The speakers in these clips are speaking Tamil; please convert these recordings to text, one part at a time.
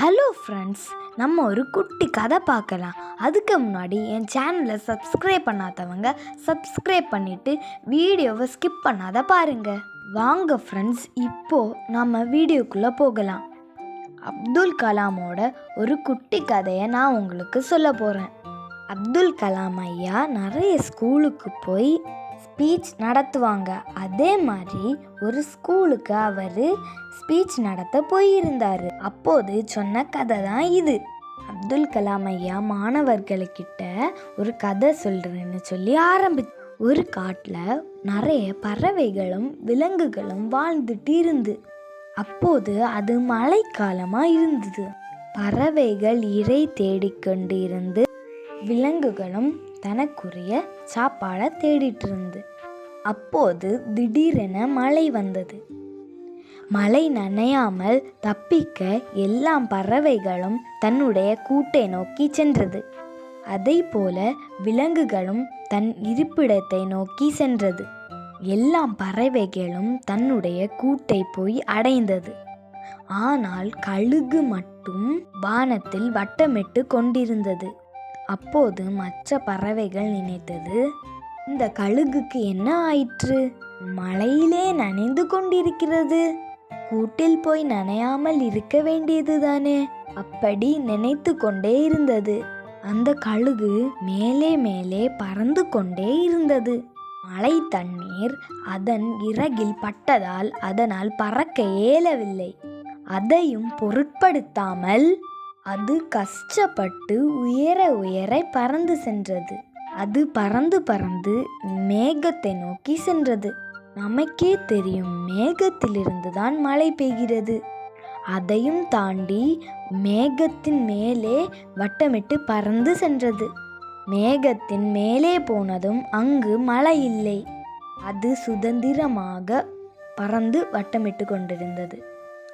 ஹலோ ஃப்ரெண்ட்ஸ் நம்ம ஒரு குட்டி கதை பார்க்கலாம். அதுக்கு முன்னாடி என் சேனலை சப்ஸ்கிரைப் பண்ணாதவங்க சப்ஸ்கிரைப் பண்ணிவிட்டு வீடியோவை ஸ்கிப் பண்ணாத பாருங்க. வாங்க ஃப்ரெண்ட்ஸ் இப்போது நம்ம வீடியோக்குள்ளே போகலாம். அப்துல் கலாமோட ஒரு குட்டி கதையை நான் உங்களுக்கு சொல்ல போகிறேன் அப்துல் கலாம் ஐயா நிறைய ஸ்கூலுக்கு போய் ஸ்பீச் நடத்துவாங்க. அதே மாதிரி ஒரு ஸ்கூலுக்கு அவர் ஸ்பீச் நடத்த போயிருந்தார். அப்போது சொன்ன கதை தான் இது. அப்துல் கலாம் ஐயா மாணவர்களுக்கிட்ட ஒரு கதை சொல்கிறேன்னு சொல்லி ஆரம்பி ஒரு காட்டில் நிறைய பறவைகளும் விலங்குகளும் வாழ்ந்துட்டு இருந்து. அப்போது அது மழைக்காலமாக இருந்தது. பறவைகள் இறை தேடிக்கொண்டு இருந்து விலங்குகளும் தனக்குரிய சாப்பாடை தேடிட்டு இருந்து அப்போது திடீரென மழை வந்தது. மழை நனையாமல் தப்பிக்க எல்லா பறவைகளும் தன்னுடைய கூட்டை நோக்கி சென்றது. அதை போல விலங்குகளும் தன் இருப்பிடத்தை நோக்கி சென்றது. எல்லா பறவைகளும் தன்னுடைய கூட்டை போய் அடைந்தது. ஆனால் கழுகு மட்டும் வானத்தில் வட்டமிட்டு கொண்டிருந்தது. அப்போது மற்ற பறவைகள் நினைத்தது இந்த கழுகுக்கு என்ன ஆயிற்று? மழையிலே நனைந்து கொண்டிருக்கிறது. கூட்டில் போய் நனையாமல் இருக்க வேண்டியதுதானே அப்படி நினைத்து கொண்டே இருந்தது. அந்த கழுகு மேலே மேலே பறந்து கொண்டே இருந்தது. மழை தண்ணீர் அதன் இறகில் பட்டதால் அதனால் பறக்க இயலவில்லை. அதையும் பொருட்படுத்தாமல் அது கஷ்டப்பட்டு உயர உயர பறந்து சென்றது. அது பறந்து பறந்து மேகத்தை நோக்கி சென்றது. நமக்கே தெரியும் மேகத்திலிருந்து தான் மழை பெய்கிறது. அதையும் தாண்டி மேகத்தின் மேலே வட்டமிட்டு பறந்து சென்றது. மேகத்தின் மேலே போனதும் அங்கு மழை இல்லை. அது சுதந்திரமாக பறந்து வட்டமிட்டு கொண்டிருந்தது.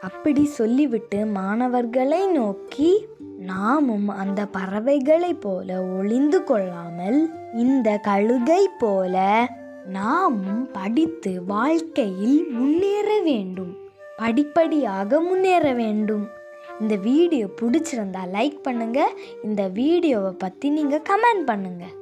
அப்படி சொல்லிவிட்டு மாணவர்களை நோக்கி நாமும் அந்த பறவைகளைப் போல ஒளிந்து கொள்ளாமல் இந்த கழுகை போல நாமும் படித்து வாழ்க்கையில் முன்னேற வேண்டும். படிப்படியாக முன்னேற வேண்டும். இந்த வீடியோ பிடிச்சிருந்தா லைக் பண்ணுங்க. இந்த வீடியோவை பற்றி நீங்கள் கமெண்ட் பண்ணுங்கள்